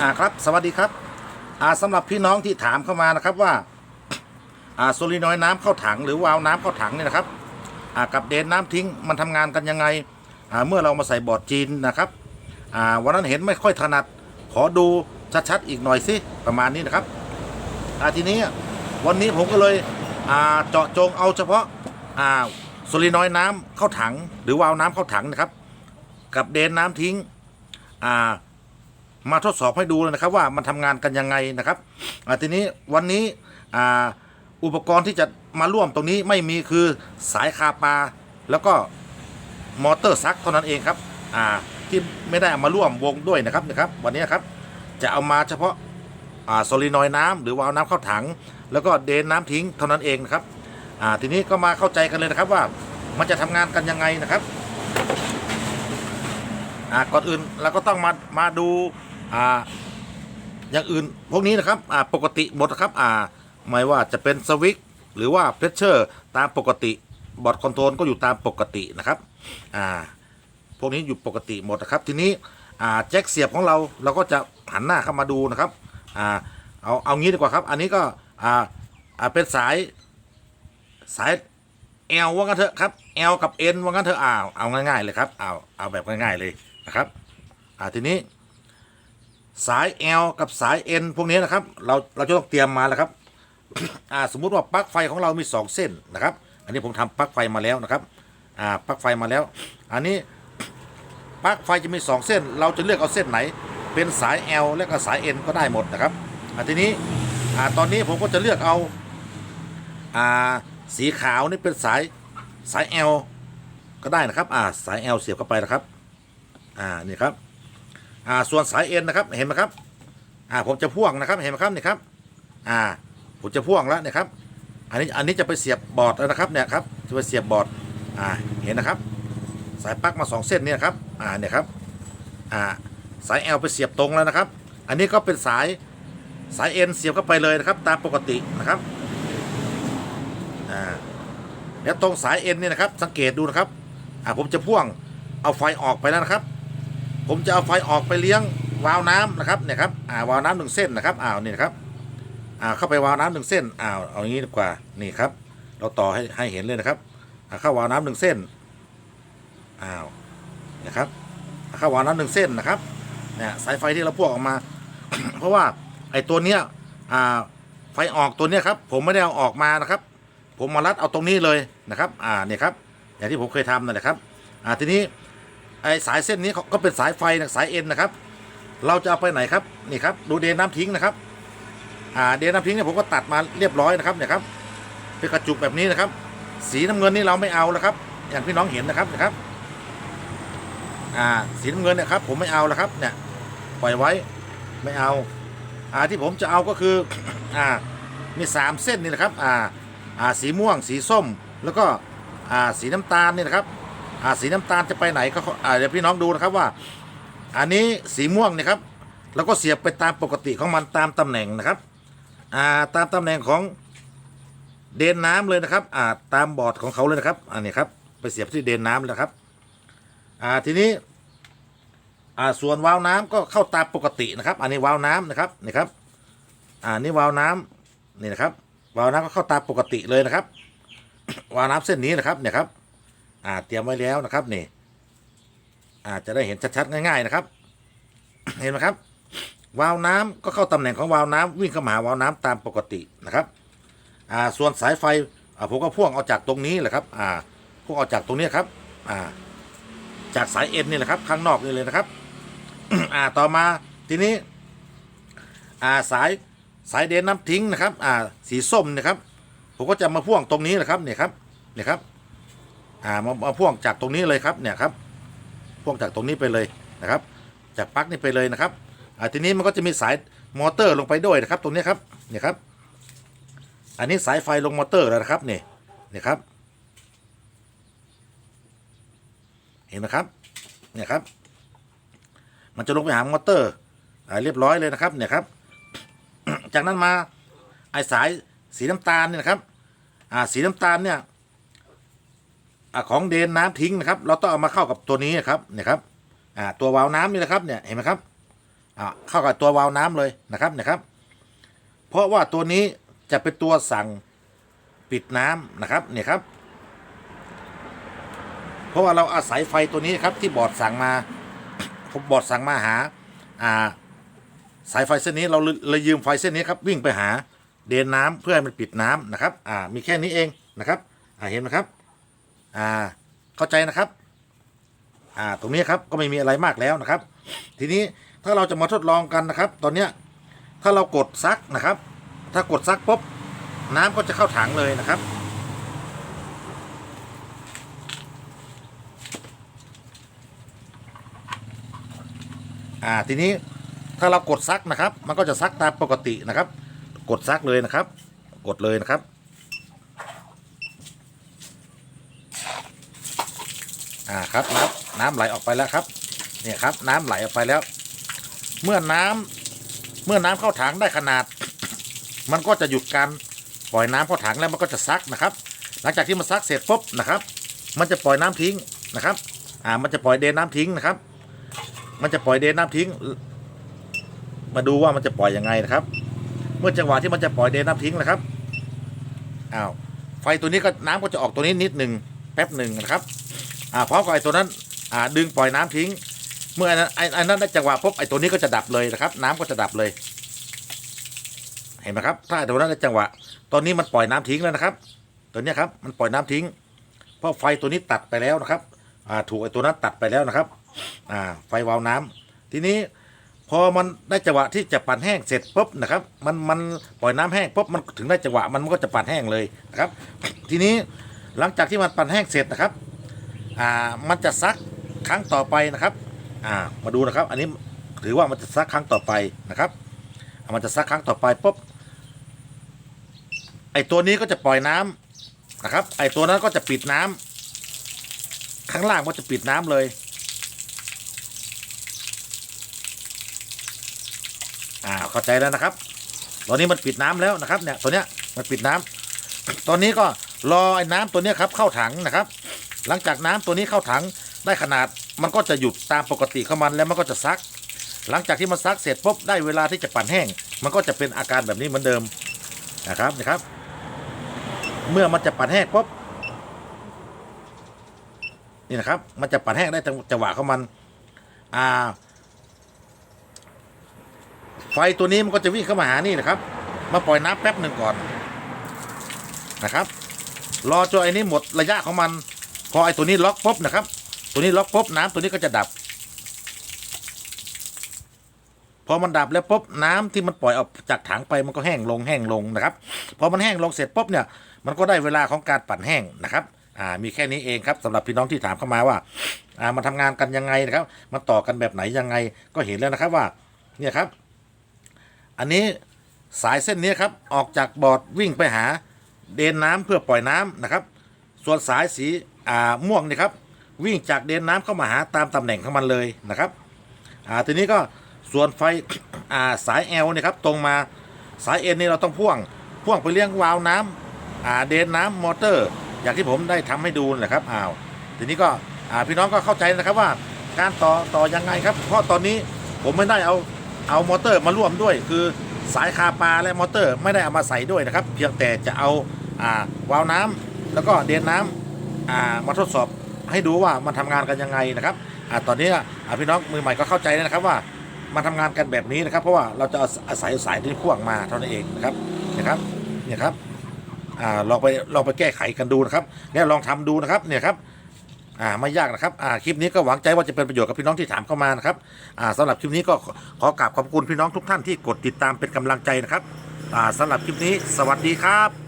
อ่าครับ สวัสดีครับ อ่าสำหรับพี่น้องที่ถามเข้ามานะครับว่า อ่าโซลินอยน้ำเข้าถังหรือวาล์วน้ำเข้าถังเนี่ยนะครับอ่ากับเดนน้ำทิ้งมันทำงานกันยังไงอ่าเมื่อเรามาใส่บอร์ดจีนนะครับอ่าวันนั้นเห็นไม่ค่อยถนัด ขอดูชัดๆอีกหน่อยสิประมาณนี้นะครับอ่าทีนี้วันนี้ผมก็เลยอ่าเจาะจงเอาเฉพาะอ่าโซลินอยน้ำเข้าถัง หรือวาล์วน้ำเข้าถังนะครับ กับเดนน้ำทิ้งอ่า มาทดสอบให้ดูเลยนะครับ ว่ามันทำงานกันยังไงนะครับทีนี้วันนี้อ,อุปกรณ์ที่จะมาร่วมตรงนี้ไม่มีคือสายคาปา แล้วก็มอเตอร์ซักเท่านั้นเองครับที่ไม่ได้เอามาร่วมวงด้วยนะครับนะครับ วันนี้ครับจะเอามาเฉพาะโซลินอยน้ำหรือวาล์วน้ำเข้าถัง แล้วก็เดนน้ำทิ้งเท่านั้นเองนะครับทีนี้ก็มาเข้าใจกันเลยนะครับว่ามันจะทำงานกันยังไงนะครับก่อนอื่นเราก็ต้องมามาดู อ่าอย่างอื่นพวกนี้นะครับอ่าปกติหมดนะครับอ่าไม่ว่าจะเป็นสวิตช์หรือว่าเพรสเชอร์ตามปกติบอร์ดคอนโทรลก็อยู่ตามปกตินะครับอ่าพวกนี้อยู่ปกติหมดนะครับ ทีนี้อ่าแจ็คเสียบของเราเราก็จะหันหน้าเข้ามาดูนะครับอ่าเอาเอางี้ดีกว่าครับ อันนี้ก็อ่าอ่าเป็นสายสาย L ว่ากันเถอะครับ L กับ N ว่ากันเถอะอ้าวเอาง่ายๆเลยครับเอาเอาแบบง่ายๆเลยนะครับอ่าทีนี้ สาย L กับสาย N พวกนี้นะครับ เราเราจะต้องเตรียมมาแล้วครับ อ่าสมมุติว่าปลั๊กไฟของเรามี 2 เส้นนะครับ อันนี้ผมทำปลั๊กไฟมาแล้วนะครับ อ่าปลั๊กไฟมาแล้ว อันนี้ปลั๊กไฟจะมี 2 เส้น เราจะเลือกเอาเส้นไหน เป็นสาย L และก็สาย N ก็ได้หมดนะครับอ่าทีนี้อ่าตอนนี้ผมก็จะเลือกเอาอ่าสีขาวนี่เป็นสายสาย L ก็ได้นะครับ อ่าสาย L เสียบเข้าไปนะครับ อ่านี่ครับ อ่าส่วนสายเอ็นนะครับเห็นไหมครับอ่าผมจะพ่วงนะครับเห็นไหมครับนี่ครับอ่าผมจะพ่วงแล้วนะครับ อันนี้อันนี้จะไปเสียบบอร์ดแล้วนะครับเนี่ยครับจะไปเสียบบอร์ดอ่าเห็นนะครับ สายปลั๊กมาสองเส้นเนี่ยครับอ่าเนี่ยครับอ่าสาย L ไปเสียบตรงแล้วนะครับ อันนี้ก็เป็นสายสาย N เสียบเข้าไปเลยนะครับ ตามปกตินะครับอ่าแล้วตรงสาย N เนี่ยนะครับ สังเกตดูนะครับอ่าผมจะพ่วงเอาไฟออกไปแล้วนะครับ ผมจะเอาไฟออกไปเลี้ยงวาล์วน้ำนะครับเนี่ยครับอ่าวาล์วน้ำหนึ่งเส้นนะครับอ้าวนี่นะครับอ่าเข้าไปวาล์วน้ำหนึ่งเส้นอ้าวเอางี้ดีกว่านี่ครับ เราต่อให้ให้เห็นเลยนะครับอ่าเข้าวาล์วน้ำหนึ่งเส้นอ้าวนะครับเข้าวาล์วน้ำหนึ่งเส้นนะครับเนี่ยสายไฟที่เราพ่วงออกมา เพราะว่าไอ้ตัวเนี้ยอ่าไฟออกตัวเนี้ยครับ ผมไม่ได้เอาออกมานะครับ ผมมารัดเอาตรงนี้เลยนะครับ อ่าเนี่ยครับอย่างที่ผมเคยทำนั่นแหละครับ อ่าทีนี้ ไอสายเส้นนี้ก็เป็นสายไฟนะสายเอ็นนะครับ เราจะเอาไปไหนครับนี่ครับดูเดนน้ำทิ้งนะครับ อ่าเดนน้ำทิ้งเนี่ยผมก็ตัดมาเรียบร้อยนะครับเนี่ยครับเป็นกระจุกแบบนี้นะครับ สีน้ำเงินนี่เราไม่เอาแล้วครับ อย่างพี่น้องเห็นนะครับนะครับ อ่าสีน้ำเงินเนี่ยครับผมไม่เอาแล้วครับเนี่ยปล่อยไว้ไม่เอา อ่าที่ผมจะเอาก็คืออ่ามีสามเส้นนี่นะครับอ่าอ่าสีม่วง สีส้มแล้วก็อ่าสีน้ำตาลนี่นะครับ อ่าสีน้ำตาลจะไปไหนก็อ่าเดี๋ยวพี่น้องดูนะครับว่า อันนี้สีม่วงนะครับแล้วก็เสียบไปตามปกติของมันตามตำแหน่งนะครับอ่าตามตำแหน่งของเดนน้ำเลยนะครับอ่าตามบอร์ดของเขาเลยนะครับอันนี้ครับไปเสียบที่เดนน้ำเลยนะครับอ่าทีนี้อ่าส่วนวาล์วน้ำก็เข้าตามปกตินะครับ อันนี้วาล์วน้ำนะครับนี่ครับอ่านี่วาล์วน้ำนี่นะครับวาล์วน้ำก็เข้าตามปกติเลยนะครับวาล์วน้ำเส้นนี้นะครับเนี่ยครับ อ่าเตรียมไว้แล้วนะครับนี่อาจจะได้เห็นชัดๆง่าย ๆ นะครับ เห็นไหมครับ วาล์วน้ำก็เข้าตำแหน่งของวาล์วน้ำวิ่งเข้ามาหาวาล์วน้ำตามปกตินะครับอ่าส่วนสายไฟอ่าผมก็พ่วงเอาจากตรงนี้แหละครับอ่าพ่วงเอาจากตรงนี้ครับอ่าจากสายเอ็นนี่แหละครับ ข้างนอกนี่เลยนะครับอ่าต่อมาทีนี้อ่าสายสายเดนน้ำทิ้งนะครับอ่าสีส้มนะครับ ผมก็จะมาพ่วงตรงนี้แหละครับเนี่ยครับเนี่ยครับ อ่ามามาพ่วงจากตรงนี้เลยครับเนี่ยครับพ่วงจากตรงนี้ไปเลยนะครับ จากปลั๊กนี่ไปเลยนะครับอ่าทีนี้มันก็จะมีสายมอเตอร์ลงไปด้วยนะครับ ตรงนี้ครับเนี่ยครับ อันนี้สายไฟลงมอเตอร์แล้วนะครับนี่เนี่ยครับ เห็นไหมครับเนี่ยครับ มันจะลงไปหามอเตอร์อ่าเรียบร้อยเลยนะครับเนี่ยครับ จากนั้นมาไอสายสีน้ำตาลเนี่ยนะครับ อ่าสีน้ำตาลเนี่ย อของเดนน้ำทิ้งนะครับ เราต้องเอามาเข้ากับตัวนี้นะครับเนี่ยครับอ่าตัววาล์วน้ำนี่นะครับเนี่ยเห็นไหมครับอ่าเข้ากับตัววาล์วน้ำเลยนะครับเนะครับ เพราะว่าตัวนี้จะเป็นตัวสั่งปิดน้ำนะครับเนี่ยครับ เพราะว่าเราอาศัยไฟตัวนี้ครับที่บอร์ดสั่งมาผมบอร์ดสั่งมาหาอ่าสายไฟเส้นนี้เราเลยยืมไฟเส้นนี้ครับวิ่งไปหาเดนน้ำเพื่อให้มันปิดน้ำนะครับอ่ามีแค่นี้เองนะครับอ่าเห็นไหมครับ อ่าเข้าใจนะครับ อ่าตรงนี้ครับก็ไม่มีอะไรมากแล้วนะครับ ทีนี้ถ้าเราจะมาทดลองกันนะครับ ตอนเนี้ยถ้าเรากดซักนะครับ ถ้ากดซักปุ๊บน้ำก็จะเข้าถังเลยนะครับ อ่าทีนี้ถ้าเรากดซักนะครับ มันก็จะซักตามปกตินะครับ กดซักเลยนะครับ กดเลยนะครับ อ่าครับน้ำน้ำไหลออกไปแล้วครับเนี่ยครับ น้ำไหลออกไปแล้ว เมื่อน้ำเมื่อน้ำเข้าถังได้ขนาด มันก็จะหยุดการปล่อยน้ำเข้าถังแล้วมันก็จะซักนะครับ หลังจากที่มันซักเสร็จปุ๊บนะครับ มันจะปล่อยน้ำทิ้งนะครับ อ่า มันจะปล่อยเดนน้ำทิ้งนะครับ มันจะปล่อยเดนน้ำทิ้ง มาดูว่ามันจะปล่อยยังไงนะครับ เมื่อจังหวะที่มันจะปล่อยเดนน้ำทิ้งนะครับอ้าวไฟตัวนี้ก็น้ำก็จะออกตัวนี้นิดหนึ่งแป๊บหนึ่งนะครับ อ่าพร้อมกับไอ้ตัวนั้นอ่าดึงปล่อยน้ำทิ้ง เมื่อไอ้นั้นไอ้ไอ้นั้นได้จังหวะปุ๊บไอ้ตัวนี้ก็จะดับเลยนะครับ น้ำก็จะดับเลย เห็นไหมครับ ถ้าไอ้ตัวนั้นได้จังหวะ ตอนนี้มันปล่อยน้ำทิ้งแล้วนะครับ ตัวนี้ครับมันปล่อยน้ำทิ้ง เพราะไฟตัวนี้ตัดไปแล้วนะครับอ่าถูกไอ้ตัวนั้นตัดไปแล้วนะครับอ่าไฟวาล์วน้ำทีนี้พอมันได้จังหวะที่จะปั่นแห้งเสร็จปุ๊บนะครับ มันมันปล่อยน้ำแห้งปุ๊บมันถึงได้จังหวะมันก็จะปั่นแห้งเลยนะครับ ทีนี้หลังจากที่มันปั่นแห้งเสร็จนะครับ อ่ามันจะซักครั้งต่อไปนะครับอ่ามาดูนะครับ อันนี้ถือว่ามันจะซักครั้งต่อไปนะครับมันจะซักครั้งต่อไปปุ๊บไอตัวนี้ก็จะปล่อยน้ำนะครับ ไอตัวนั้นก็จะปิดน้ำข้างล่างก็จะปิดน้ำเลยอ่าเข้าใจแล้วนะครับ ตอนนี้มันปิดน้ำแล้วนะครับเนี่ยตัวเนี้ยมันปิดน้ำตอนนี้ก็รอไอ้น้ำตัวเนี้ยครับ เข้าถังนะครับ หลังจากน้ำตัวนี้เข้าถังได้ขนาดมันก็จะหยุดตามปกติของมันแล้วมันก็จะซัก หลังจากที่มันซักเสร็จปุ๊บได้เวลาที่จะปั่นแห้ง มันก็จะเป็นอาการแบบนี้เหมือนเดิมนะครับนะครับ เมื่อมันจะปั่นแห้งปุ๊บนี่นะครับ มันจะปั่นแห้งได้จังหวะของมันอ่าไฟตัวนี้มันก็จะวิ่งเข้ามาหานี่นะครับ มาปล่อยน้ำแป๊บหนึ่งก่อนนะครับ รอจนไอ้นี้หมดระยะของมัน อไอ้ตัวนี้ล็อกปุ๊บนะครับ ตัวนี้ล็อกปุ๊บน้ำตัวนี้ก็จะดับ พอมันดับแล้วปุ๊บน้ำที่มันปล่อยออกจากถังไปมันก็แห้งลงแห้งลงนะครับ พอมันแห้งลงเสร็จปุ๊บเนี่ย มันก็ได้เวลาของการปั่นแห้งนะครับอ่ามีแค่นี้เองครับสำหรับพี่น้องที่ถามเข้ามาว่าอ่ามันทำงานกันยังไงนะครับ มันต่อกันแบบไหนยังไงก็เห็นแล้วนะครับว่าเนี่ยครับ อันนี้สายเส้นนี้ครับออกจากบอร์ดวิ่งไปหาเดนน้ำเพื่อปล่อยน้ำนะครับ ส่วนสายสี อ่าม่วงนี่ครับวิ่งจากเดนน้ำเข้ามาหาตามตำแหน่งของมันเลยนะครับอ่าทีนี้ก็ส่วนไฟอ่าสาย L เนี่ยครับตรงมาสาย N นี่เราต้องพ่วงพ่วงไปเลี้ยงวาล์วน้ำอ่าเดนน้ำมอเตอร์ อย่างที่ผมได้ทำให้ดูนะครับอ้าวทีนี้ก็อ่าพี่น้องก็เข้าใจนะครับว่าการต่อต่อยังไงครับ เพราะตอนนี้ผมไม่ได้เอาเอามอเตอร์มาร่วมด้วย คือสายคาปาและมอเตอร์ไม่ได้เอามาใส่ด้วยนะครับ เพียงแต่จะเอาอ่าวาล์วน้ำแล้วก็เดนน้ำอ่า มาทดสอบให้ดูว่ามันทำงานกันยังไงนะครับอตอนนี้พี่น้องมือใหม่ก็เข้าใจแล้วนะครับว่ามันทำงานกันแบบนี้นะครับ เพราะว่าเราจะอาศัยสายที่พ่วงมาเท่านั้นเองนะครับนะครับเนี่ยครับอ่าลองไปลองไปแก้ไขกันดูนะครับแล้วลองทำดูนะครับเนี่ยครับอ่าไม่ยากนะครับอ่าคลิปนี้ก็หวังใจว่าจะเป็นประโยชน์กับพี่น้องที่ถามเข้ามานะครับอ่าสำหรับคลิปนี้ก็ขอกราบขอบคุณพี่น้องทุกท่านที่กดติดตามเป็นกำลังใจนะครับอ่าสำหรับคลิปนี้ สวัสดีครับ